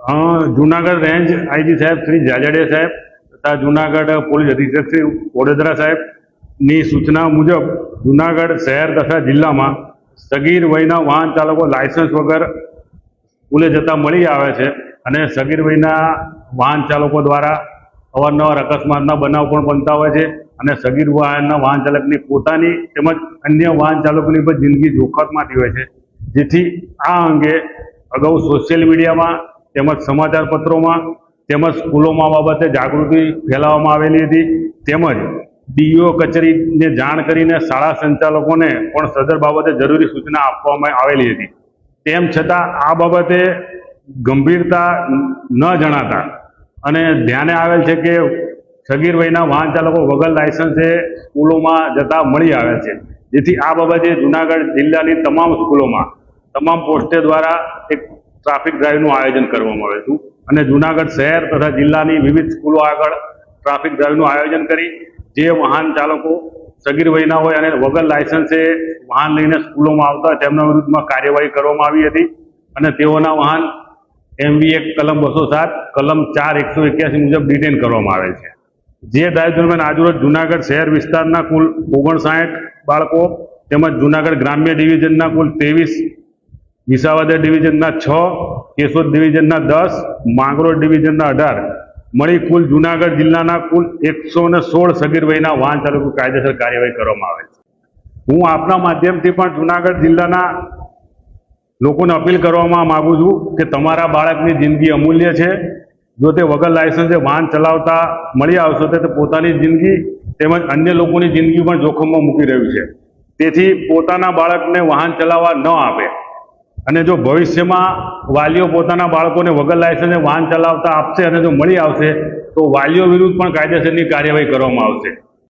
Junagadh range IG સાહેબ, શ્રી જાજડિયા સાહેબ, તથા જુનાગઢ પોલીસ અધિક્ષક શ્રી વડોદરા સાહેબની સૂચના મુજબ જુનાગઢ શહેર તથા જિલ્લામાં સગીર વયના વાહન ચાલકો લાયસન્સ વગર સ્કૂલે જતા મળી આવે છે અને સગીર વયના વાહન ચાલકો દ્વારા અવારનવાર અકસ્માતના બનાવ પણ બનતા હોય છે અને સગીર વાહનના વાહન ચાલકની પોતાની તેમજ અન્ય વાહન ચાલકોની પણ જિંદગી જોખમમાંથી હોય છે. જેથી આ અંગે અગાઉ સોશિયલ મીડિયામાં તેમજ સમાચાર પત્રોમાં, તેમજ સ્કૂલોમાં બાબતે જાગૃતિ ફેલાવવામાં આવેલી હતી. તેમજ ડીઈઓ કચેરીને જાણ કરીને શાળા સંચાલકોને પણ સદર બાબતે જરૂરી સૂચના આપવામાં આવેલી હતી. તેમ છતાં આ બાબતે ગંભીરતા ન જણાતા અને ધ્યાને આવેલ છે કે સગીર વયના વાહન ચાલકો વગર લાયસન્સે સ્કૂલોમાં જતા મળી આવે છે. જેથી આ બાબતે જુનાગઢ જિલ્લાની તમામ સ્કૂલોમાં, તમામ પોસ્ટે દ્વારા એક ટ્રાફિક ડ્રાઈવનું આયોજન કરવામાં આવ્યું હતું. અને જુનાગઢ શહેર તથા જિલ્લાની વિવિધ સ્કૂલો આગળ ટ્રાફિક ડ્રાઈવનું આયોજન કરી જે વાહન ચાલકો સગીર વયના હોય અને વગર લાયસન્સે વાહન લઈને સ્કૂલોમાં આવતા તેમના વિરુદ્ધમાં કાર્યવાહી કરવામાં આવી હતી. અને તેઓના વાહન એમવી એક કલમ બસો સાત, કલમ ચાર, એકસો એક્યાસી મુજબ ડિટેન કરવામાં આવે છે. જે ડ્રાઈવ દરમિયાન આજરોજ જુનાગઢ શહેર વિસ્તારના કુલ ઓગણસાઠ બાળકો તેમજ જુનાગઢ ગ્રામ્ય ડિવિઝનના કુલ ત્રેવીસ વિસાવદર ડિવિઝનના છ, કેશોદ ડિવિઝનના દસ, માંગરોળ ડિવિઝનના અઢાર. મળી કુલ જુનાગઢ જિલ્લાના કુલ એકસો ને સોળ સગીર વયના વાહન ચાલકો કાયદેસર કાર્યવાહી કરવામાં આવે છે. હું આપના માધ્યમથી પણ જુનાગઢ જિલ્લાના લોકોને અપીલ કરવામાં માગું છું કે તમારા બાળકની જિંદગી અમૂલ્ય છે. જો તે વગર લાયસન્સે વાહન ચલાવતા મળી આવશો તો તે પોતાની જિંદગી તેમજ અન્ય લોકોની જિંદગી પણ જોખમમાં મૂકી રહ્યું છે. તેથી પોતાના બાળકને વાહન ચલાવવા ન આપે. અને જો ભવિષ્યમાં વાલીઓ પોતાના બાળકોને વગર લાયસન્સે વાહન ચલાવતા આપશે અને જો મળી આવશે, તો વાલીઓ વિરુદ્ધ પણ કાયદેસરની કાર્યવાહી કરવામાં આવશે.